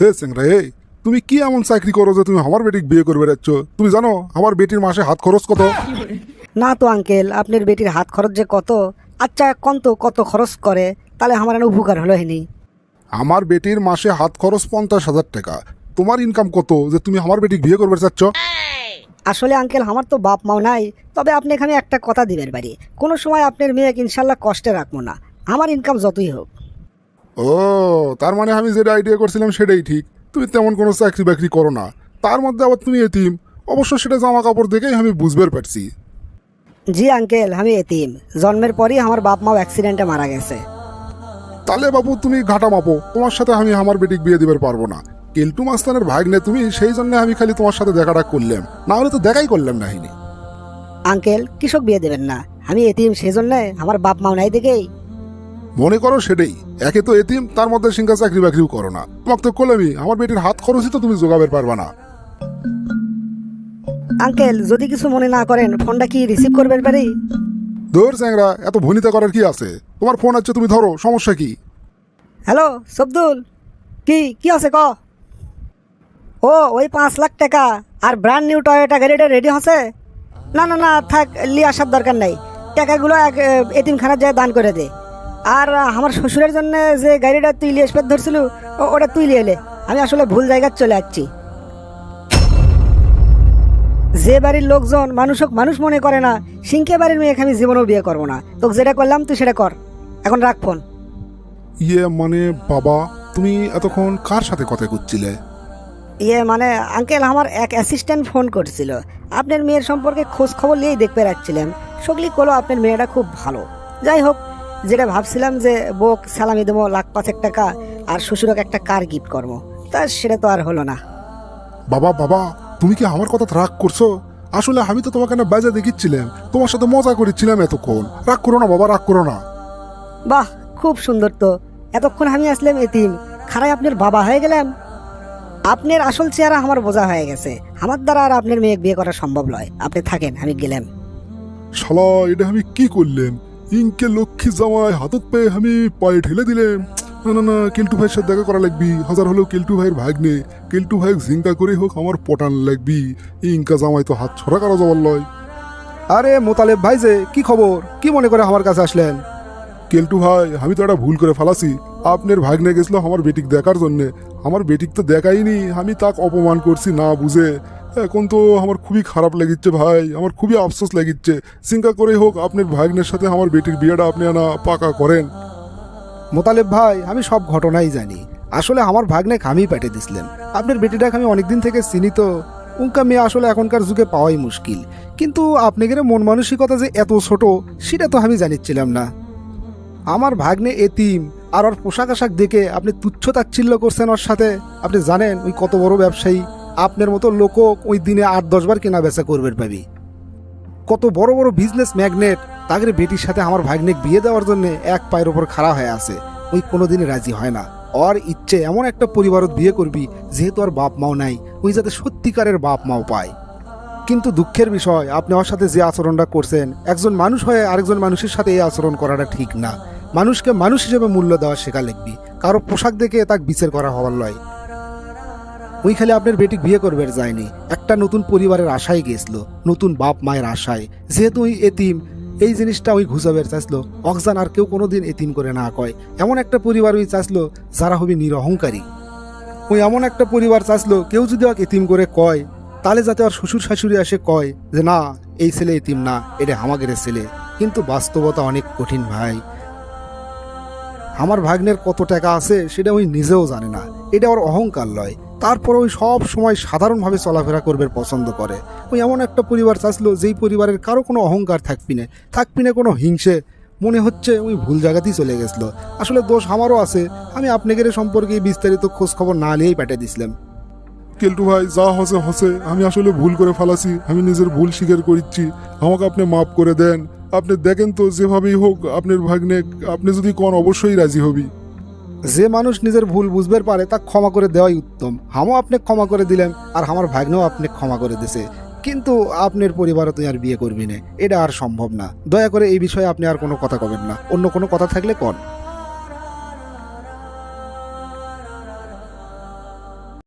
হে সিংরা এই তুমি কি এমন চাকরি করো যে তুমি আমার বেটিকে বিয়ে করবে যাচ্ছ তুমি জানো আমার বেটির মাসে হাত খরচ কত? না তো আঙ্কেল আপনার বেটির হাত খরচ যে কত? আচ্ছা কত কত খরচ করে তাহলে আমার এনে উপকার হলো হেনি। আমার বেটির মাসে হাত খরচ পঞ্চাশ হাজার টাকা। তোমার ইনকাম কত যে তুমি আমার বেটিকে বিয়ে করবে চাচ্ছ আসলে আঙ্কেল আমার তো বাপ মাও নাই তবে আপনি এখানে একটা কথা দিবেন বাড়ি। কোনো সময় আপনার মেয়েকে ইনশাল্লাহ কষ্টে রাখব না। আমার ইনকাম যতই হোক। ও তার মানে আমি যেটা আইডিয়া করছিলাম সেটাই ঠিক। তুমি তেমন কোনো চাকরি বাকরি করো না। তার মধ্যে আবার তুমি এতিম। অবশ্য সেটা জামা কাপড় দেখেই আমি বুঝতে পারছি। জি আঙ্কেল আমি এতিম। জন্মের পরই আমার বাপ মাও অ্যাক্সিডেন্টে মারা গেছে। তাহলে বাবু তুমি ঘাটা মাপো। তোমার সাথে আমি আমার বেটিক বিয়ে দিতে পারব না। কেলটু মাস্তানের ভাগ্নে তুমি সেই জন্য আমি খালি তোমার সাথে দেখাটা করলাম। না হলে তো দেখাই করলাম না আঙ্কেল কৃষক বিয়ে দেবেন না। আমি এতিম সেই জন্যে আমার বাপ মাও নাই দেখেই। মনে করো সেটাই। একে তো এতিম তার মধ্যে সিংহা চাকরি বাকরিও করো না। তোমাকে তো করলামই আমার বেটির হাত খরচই তো তুমি জোগাবের পারবা না। আঙ্কেল যদি কিছু মনে না করেন ফোনটা কি রিসিভ করবেন পারি? দৌড় চ্যাংরা এত ভনিতা করার কি আছে? তোমার ফোন আছে তুমি ধরো সমস্যা কি? হ্যালো সবদুল। কি কি আছে ক? ও ওই পাঁচ লাখ টাকা আর ব্র্যান্ড নিউ টয়োটা গাড়িটা রেডি হচ্ছে? না না না থাক লিয়ে আসার দরকার নাই। টাকাগুলো এক এতিমখানার যায় দান করে দে। আর আমার শ্বশুরের জন্য যে গাড়িটা তুই লিয়ে আসবে ধরছিল ওটা তুই লিয়ে এলে আমি আসলে ভুল জায়গায় চলে যাচ্ছি যে বাড়ির লোকজন মানুষক মানুষ মনে করে না সিংকে বাড়ির মেয়েকে আমি জীবনেও বিয়ে করব না। তোকে যেটা করলাম তুই সেটা কর। এখন রাখ ফোন। ইয়ে মানে বাবা তুমি এতক্ষণ কার সাথে কথা করছিলে? ইয়ে মানে আঙ্কেল আমার এক অ্যাসিস্ট্যান্ট ফোন করছিল। আপনার মেয়ের সম্পর্কে খোঁজ খবর নিয়েই দেখতে রাখছিলাম সকলি কলো আপনার মেয়েটা খুব ভালো। যাই হোক যেটা ভাবছিলাম যে বোক সালামি দেবো লাখ পাঁচেক টাকা আর শ্বশুরকে একটা কার গিফট করব। তা সেটা তো আর হলো না। বাবা বাবা তুমি কি আমার কথা রাগ করছ? আসলে আমি তো তোমাকে না বাজে দেখিচ্ছিলাম। তোমার সাথে মজা করেছিলাম এতক্ষণ। রাগ করো না বাবা রাগ করো না। বাহ খুব সুন্দর তো। এতক্ষণ আমি আসলাম এতিম। খারাই আপনার বাবা হয়ে গেলাম। আপনার আসল চেহারা আমার বোঝা হয়ে গেছে। আমার দ্বারা আর আপনার মেয়ে বিয়ে করা সম্ভব নয়। আপনি থাকেন আমি গেলাম। শালা এটা আমি কি করলেন ইনকে লক্ষ্মী জামাই হাতত পেয়ে আমি পায়ে ঠেলে দিলেন না না না কেলটু ভাইয়ের সাথে দেখা করা লাগবি। হাজার হলেও কেলটু ভাইয়ের ভাগ্নে। কেলটু ভাই জিঙ্কা করে হোক আমার পটান লাগবি। ইনকা জামাই তো হাত ছড়া করা যাবার লয়। আরে মোতালেব ভাই যে কি খবর? কি মনে করে আমার কাছে আসলেন? কেলটু ভাই আমি তো একটা ভুল করে ফেলাছি। আপনার ভাগ্নে গেছিল আমার বেটিক দেখার জন্য। আমার বেটিক তো দেখাইনি। আমি তাক অপমান করছি না বুঝে। এখন তো আমার খুবই খারাপ লাগিচ্ছে ভাই। আমার খুবই আফসোস লাগিচ্ছে চিন্তা করে হোক আপনার ভাগ্নের সাথে আমার বেটির বিয়েটা আপনি আনা পাকা করেন। মোতালেব ভাই, আমি সব ঘটনাই জানি। আসলে আমার ভাগ্নে আমি পেটে দিছিলেন। আপনার বেটিটাকে আমি অনেকদিন থেকে চিনি তো। উঙ্কা মেয়ে আসলে এখনকার যুগে পাওয়াই মুশকিল। কিন্তু আপনি আপনাদের মন মানসিকতা যে এত ছোট, সেটা তো আমি জানিচ্ছিলাম না। আমার ভাগ্নে এতিম, আর ওর পোশাক আশাক দেখে আপনি তুচ্ছ তাচ্ছিল্য করছেন ওর সাথে। আপনি জানেন ওই কত বড় ব্যবসায়ী। আপনার মতো লোক ওই দিনে আট দশবার কেনা বেচা করবেন পাবি কত বড় বড় বিজনেস ম্যাগনেট তাদের বেটির সাথে আমার ভাগ্নিক বিয়ে দেওয়ার জন্য এক পায়ের ওপর খাড়া হয়ে আছে। ওই কোনোদিনই রাজি হয় না। ওর ইচ্ছে এমন একটা পরিবারত বিয়ে করবি, যেহেতু আর বাপ মাও নাই, ওই যাতে সত্যিকারের বাপ মাও পায়। কিন্তু দুঃখের বিষয়, আপনি ওর সাথে যে আচরণটা করছেন, একজন মানুষ হয়ে আরেকজন মানুষের সাথে এই আচরণ করাটা ঠিক না। মানুষকে মানুষ হিসেবে মূল্য দেওয়া শেখা লিখবি। কারও পোশাক দেখে তাকে বিচার করা হওয়ার লয়। ওই খালি আপনার বেটিক বিয়ে করবে যায়নি। একটা নতুন পরিবারের আশায় গেছিল, নতুন বাপ মায়ের আশায়। যেহেতু ওই এতিম, এই জিনিসটা ওই ঘুষাবের চাইছিল। অকজান আর কেউ কোনোদিন এতিম করে না কয়। এমন একটা পরিবার ওই চাইছিল যারা হবে নিরহংকারী। ওই এমন একটা পরিবার চাইছিল, কেউ যদি ওকে এতিম করে কয়, তাহলে যাতে আর শ্বশুর শাশুড়ি এসে কয় যে, না, এই ছেলে এতিম না, এটা আমাদের ছেলে। কিন্তু বাস্তবতা অনেক কঠিন ভাই। আমার ভাগ্নের কত টাকা আছে, সেটা ওই নিজেও জানে না। এটা ওর অহংকার লয়। তারপর ওই সব সময় সাধারণভাবে চলাফেরা করবে, পছন্দ করে। ওই এমন একটা পরিবার চাচ্ছিল, যেই পরিবারের কারও কোনো অহংকার থাকবি না। থাকবি না কোনো হিংসে। মনে হচ্ছে ওই ভুল জায়গাতেই চলে গেছিল। আসলে দোষ আমারও আছে। আমি আপনাদের সম্পর্কে বিস্তারিত খোঁজ খবর না নিয়েই পাঠিয়ে দিছিলাম কেলটু ভাই, যা হসে হসে। আমি আসলে ভুল করে ফেলাছি। আমি নিজের ভুল স্বীকার করছি। আমাকে আপনি মাফ করে দেন। আপনি দেখেন তো, যেভাবেই হোক, আপনার ভাগ্নে, আপনি যদি কোন, অবশ্যই রাজি হবি। যে মানুষ নিজের ভুল বুঝবার পারে, তা ক্ষমা করে দেওয়াই উত্তম। হামও আপনি ক্ষমা করে দিলেন, আর আমার ভাগ্নেও আপনি ক্ষমা করে দিছে। কিন্তু আপনার পরিবারও তুই আর বিয়ে করবি না। এটা আর সম্ভব না। দয়া করে এই বিষয়ে আপনি আর কোনো কথা কবেন না। অন্য কোনো কথা থাকলে কন।